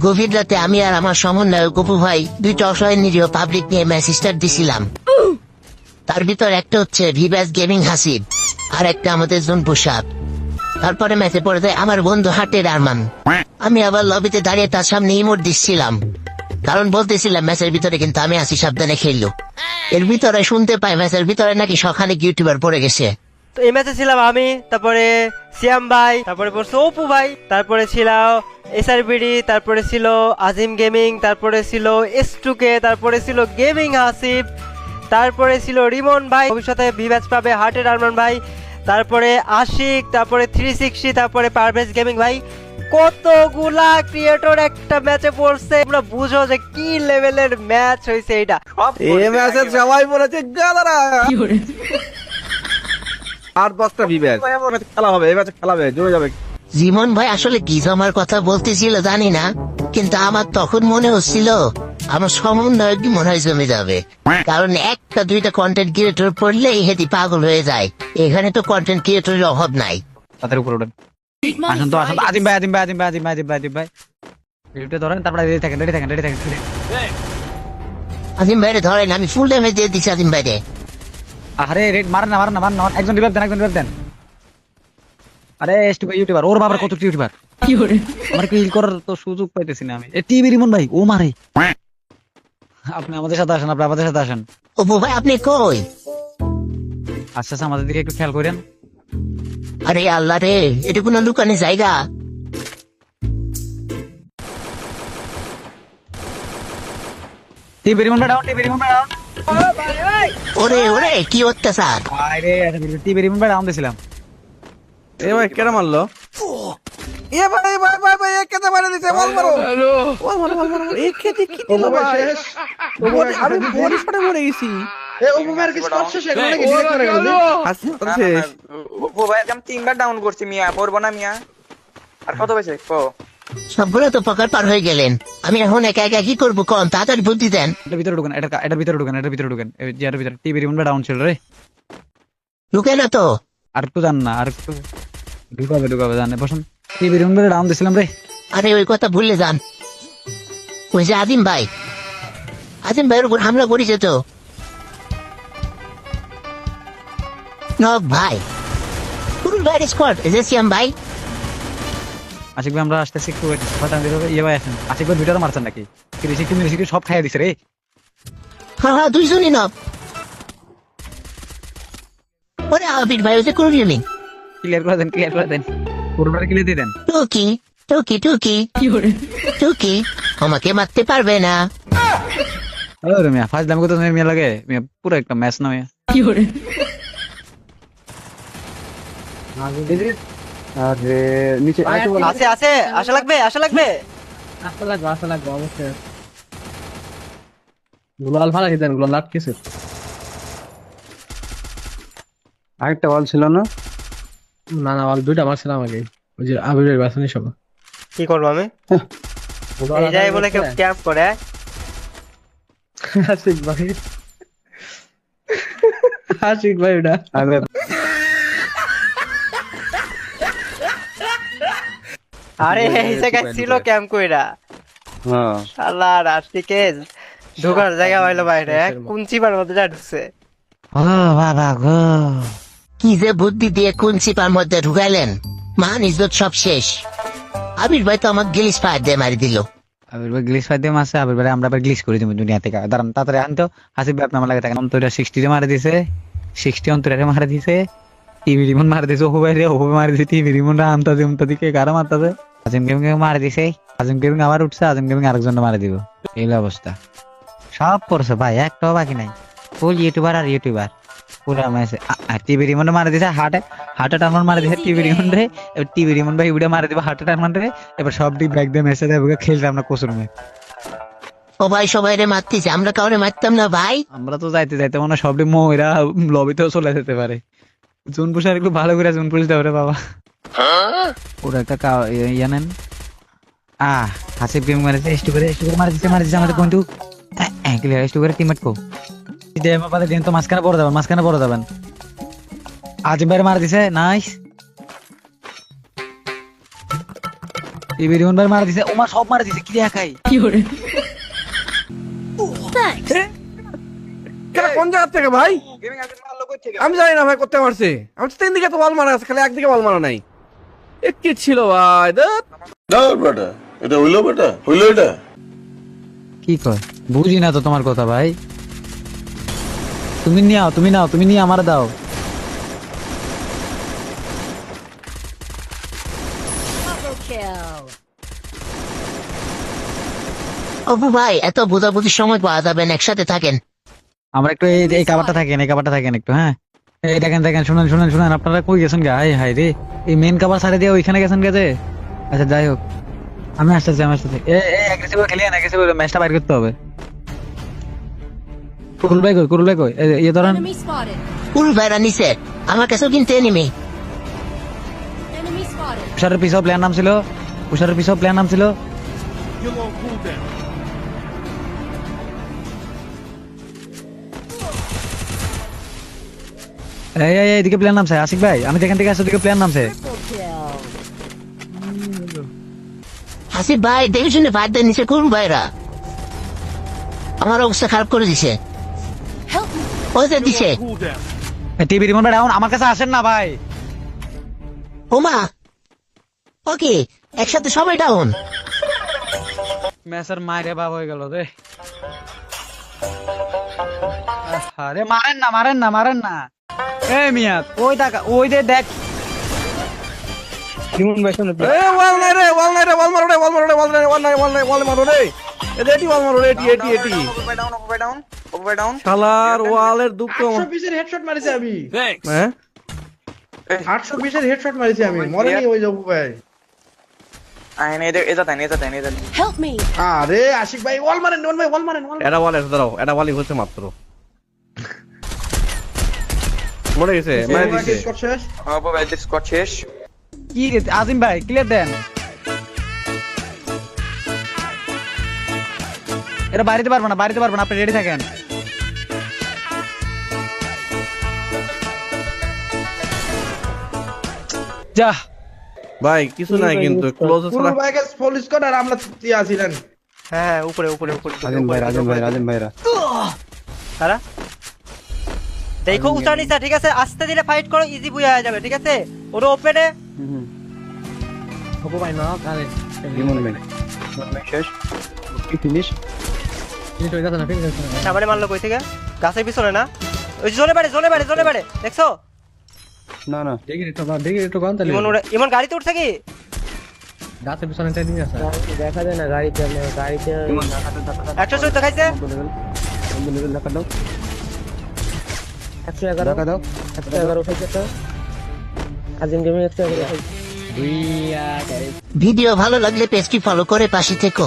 গভীর রাতে আমি আর আমার সমন্বয় গপু ভাই দুইটা অসহায় নিরীহ পাবলিক নিয়ে স্টার্ট দিছিলাম। তার ভিতর একটা হচ্ছে ভিভ্যাস গেমিং হাসিব আর একটা আমাদের জোন পোশাক। তারপরে ম্যাচে পড়ে যায় আমার বন্ধু হাটের আরমান। আমি আবার লবিতে দাঁড়িয়ে তার সামনে ইমোট দিচ্ছিলাম। কারণ বলতেছিলাম ম্যাচের ভিতরে কিন্তু আমি আসি সাবধানে খেললো। এর ভিতরে শুনতে পাই ম্যাচের ভিতরে নাকি সখানে ইউটিউবার পড়ে গেছে। তো এই ম্যাচে ছিলাম আমি তারপরে সিয়াম ভাই তারপরে পড়ছে অপু ভাই তারপরে ছিল এসআরবিডি তারপরে ছিল আজিম গেমিং তারপরে ছিল এস কে তারপরে ছিল গেমিং হাসিব তারপরে ছিল রিমন ভাই ভবিষ্যতে ভিভ্যাচ পাবে হার্টের আরমান ভাই তারপরে আশিক তারপরে থ্রি সিক্সটি তারপরে পারভেজ গেমিং ভাই। কতগুলা ক্রিয়েটর একটা ম্যাচে পড়ছে তোমরা বুঝো যে কি লেভেলের ম্যাচ হয়েছে এটা এই ম্যাচে সবাই বলেছে গাদারা আট দশটা খেলা হবে খেলা জমে যাবে। জীবন ভাই আসলে কি জমার কথা বলতেছিল জানি না কিন্তু আমার তখন মনে হচ্ছিল আমার সমন্বয় কি মনে হয় জমে যাবে। কারণ একটা দুইটা কন্টেন্ট ক্রিয়েটর পড়লেই হেদি পাগল হয়ে যায়। এখানে তো কন্টেন্ট ক্রিয়েটরের অভাব নাই। তাদের উপর ওঠেন। আসুন তো আসুন। তো। আজিম ভাই আজিম ভাই আজিম ভাই আজিম ভাই আজিম ভাই আজিম ভাই। লিফটে ধরেন তারপরে রেডি থাকেন রেডি থাকেন রেডি থাকেন। ভাইরে ধরেন আমি ফুল ড্যামেজ দিয়ে দিচ্ছি আজিম ভাইরে। আরে রেড মারেন না মারেন না মারেন না একজন রিভাইভ দেন একজন রিভাইভ দেন। আরে এসটি ভাই ইউটিউবার ওর বাবার কত ইউটিউবার? আমার কিল করার তো সুযোগ পাইতেছি না আমি। এ টিভি রিমন ভাই ও মারে। আপনি আমাদের সাথে আসেন আপনি আমাদের সাথে আসেন। অপু ভাই আপনি কই? আস্তে আস্তে আমাদের দিকে একটু খেয়াল করেন। আরে আল্লাহ রে এটা কোনো লুকানি জায়গা? টিভি রিমন ভাই ডাউন টিভি রিমন ভাই ডাউন ওরে ওরে কি অত্যাচার? আরে টিভি রিমন ভাই ডাউন দিছিলাম এ ভাই কেন মারলো? এ ভাই ভাই ভাই ভাই এ কেটে মারে দিছে বল মারো। বল মারো বল মারো। এ কেটে কি দিল ভাই আমি বডি শটে মরে গেছি। হাসি কথা শেষ। মোবাইল আমি তিনবার ডাউন করছি মিয়া। পড়ব না মিয়া। আর কত পেয়েছে কো সবগুলো তো পকার পার হয়ে গেলেন। আমি এখন একা একা কি করব কম তাড়াতাড়ি বুদ্ধি দেন। এটার ভিতরে ঢুকেন এটা এটার ভিতরে ঢুকেন এটার ভিতরে ঢুকেন। এটার ভিতরে টিভি রিমন ডাউন ছিল রে। লুকে না তো। আর একটু জান না আর একটু ঢুকাবে ঢুকাবে জানে বসুন টিভি রিমন ডাউন দিছিলাম রে। আরে ওই কথা ভুলে যান। ওই যে আদিম ভাই। আদিম ভাইয়ের উপর হামলা করেছে তো। নক ভাই। পুরো ভাইয়ের স্কোয়াড এসেছিয়াম ভাই। আশিক ভাই আমরা আসতেছি একটু দিতে হবে ইয়ে ভাই আসেন। আশিক ভাই দুইটা তো মারছেন নাকি? কিরিসি কি মিরিসি কি সব খাইয়া দিছে রে। হ্যাঁ হ্যাঁ দুইজনই নক ওরে আবির ভাই ওই যে করবি ক্লিয়ার করে দেন ক্লিয়ার করে দেন। পুরোটা ক্লিয়ার দিয়ে দেন। টুকি টুকি টুকি। টুকি আমাকে মারতে পারবে না। আরে মিয়া ফার্স্ট দাম কত মিয়া লাগে। মিয়া পুরো একটা ম্যাচ না মিয়া। আরে নিচে আছে আছে আশা লাগবে আশা লাগবে। আসা লাগবে আসা লাগবে অবশ্যই। গুলাল ভালো খেতেন গুলাল আটকেছে আরেকটা বল ছিল না? না না বল দুইটা মারছিলাম আগে। ওই যে আবিরের বাসনি সব। কি করব আমি? এই যাই বলে কেউ ক্যাম্প করে। আশিক ভাই। আশিক ভাই ওটা। আরে এই জায়গায় ছিল ক্যাম্প কইরা। হ্যাঁ। রাস্তিকে ঢোকার জায়গা পাইলো বাইরে? কোন চিপার মধ্যে যা ঢুকছে। ও বাবা গো। কি যে বুদ্ধি দিয়ে কোন চিপার মধ্যে ঢুকাইলেন। মান ইজ্জত সব শেষ। আবির ভাই তো আমার গিলিস ফায়ার দিয়ে মারি দিল। আবির ভাই গ্লিচ ফাইতে মাসে আবির ভাই আমরা আবার গ্লিচ করে দিব দুনিয়া থেকে। দাঁড়ান তাড়াতাড়ি আনতো হাসিব ভাই আপনার লাগে থাকেন। অন্তরা সিক্সটিতে মারা দিছে। সিক্সটি অন্তরে মারা দিছে। টিভি রিমোট মারা দিছে। ওহু ভাই রে ওহু মারা দিছে। টিভি রিমোট আমতা দিমতা দিকে গারা মারতাছে। আজিম গেমিং মারা দিছে আজিম গেমিং আবার উঠছে আজিম গেমিং আরেকজন মারা দিব। এই অবস্থা সব করছে ভাই একটাও বাকি নাই। ফুল ইউটিউবার আর ইউটিউবার পুরা মেসে টিভি রিমোট মারা দিছে হার্টে হার্টে টানমান মারা দিছে টিভি রিমোট রে এবার টিভি রিমোট ভাই উড়ে মারা দিব রে এবার সব ডিপ ব্যাগ দিয়ে মেসে দেবে খেলতে আমরা কোসরুমে ও ভাই সবাই রে মারতেছে আমরা কাউরে মারতাম না ভাই। আমরা তো যাইতে যাইতে মনে হয় সবটি মহিলা লবিতেও চলে যেতে পারে। জুন পুষ আর একটু ভালো করে জুন পুষ দেবে রে বাবা। ওরা একটা কা- ইয়ে- নেন। আহ হাসিব গেম মারেছে এস্টু করে এস্টু করে মারেছে মারেছে আমাদের পয়েন্টু ক্লিয়ার এস্টু করে টিমমেট কো পাতে দিন তো মাঝখানে মাঝখানে পড়ে যাবেন আজিম ভাই মার দিছে নাইস। ভাই মারা দিছে ওমা সব মারা দিছে কি দেখাই? কেন কোন জায়গা থেকে ভাই? আমি জানি না ভাই করতে মারছে। আমি তো তিন দিকে তো বল মারা আছে খালি একদিকে বল মারা নাই। এ কি ছিল ভাই? বেটা এটা হইল বেটা হইল এটা। কি কয়? বুঝি না তো তোমার কথা ভাই। তুমি নিয়ে আও তুমি নাও তুমি নিয়ে আমার দাও। অপু ভাই এত বোঝাবুঝির সময় পাওয়া যাবেন একসাথে থাকেন। আমার একটু এই এই কাবারটা থাকেন এই কাবারটা থাকেন একটু হ্যাঁ? এই দেখেন দেখেন শুনেন শুনেন শুনেন আপনারা কই গেছেন গা? হাই হাই রে। এই মেন কাবার সাইডে দিয়ে ওইখানে গেছেন গেছে আচ্ছা যাই হোক। আমি আসতেছি আমি আসতেছি। এ এ অ্যাগ্রেসিভ খেলিয়ে না অ্যাগ্রেসিভ ম্যাচটা বাইর করতে হবে। কুরুল ভাই কই কুরুল ভাই কই? এই- এই ধরেন. কুল ভাইরা নিচে। আমার কাছেও কিন্তু এনিমি. উষারের পিছাও প্ল্যান নাম ছিল। উষারের পিছাও প্ল্যান নাম ছিল। এই এই এদিকে প্ল্যান নামছে আশিক ভাই আমি যেখান থেকে আসছি ওদিকে প্ল্যান নামছে। ভাই দেখে শুনে ভাত নিচে কুল ভাইরা। আমার অবস্থা খারাপ করে দিছে। দিছে। টিভি রিমোট ভাই আমার কাছে আসেন না ভাই। ওমা ওকে একসাথে সবাই ডাউন ম্যাচের মায়ের বাপ হয়ে গেল রে। আরে মারেন না মারেন না মারেন না। এই মিয়া ওই টাকা ওই যে দেখ। এ নাই রে বল নাই রে বল মারো রে বল মারো রে বল নাই মারো রে। এ বল মারো রে এটি এটি এটি। Down over down over down শালার ওয়ালের দুঃখ আটশো বিশের হেডশট মারিছি আমি। হ্যাঁ? আটশো বিশের হেডশট মারিছি আমি। মরেনি ওই যাব ভাই. আরে আশিক ভাই ওয়াল মারেন ওয়াল ভাই ওয়াল মারেন এটা এটা দাঁড়াও এটা হচ্ছে মাত্র। মরে গেছে মারা দিছে। স্কট শেষ অপু ভাই স্কট শেষ কি রে, আজিম ভাই ক্লিয়ার দেন। এটা বাড়িতে পারব না বাড়িতে পারব না আপনি রেডি থাকেন। যা। ভাই কিছু নাই কিন্তু ক্লোজ পুরো ভাইকে ফুল স্কট আর আমরা তিয়া ছিলেন হ্যাঁ হ্যাঁ উপরে উপরে উপরে। রাজেন ভাই রাজেন ভাই রাজেন ভাইরা। তারা দেখো উঁচা নিচা ঠিক আছে? আস্তে ধীরে ফাইট করো ইজি বুয়া হয়ে যাবে ঠিক আছে? ওটা ওপেনে হব ভাই না আরে ফিনিশ হয়ে? যাচ্ছে না ফিনিশ হচ্ছে না? সামনে মারলো কই থেকে? গাছের পিছনে না? ওই বাড়ে জলে বাড়ে জলে বাড়ে দেখছ? দেখি একটু গান দেখি একটু গান তাহলে। ইমন ইমন গাড়িতে উঠছে কি? গাছের পিছনে ট্রেনিং আছে একশো ভিডিও ভালো লাগলে পেজটি ফলো করে পাশে থেকো।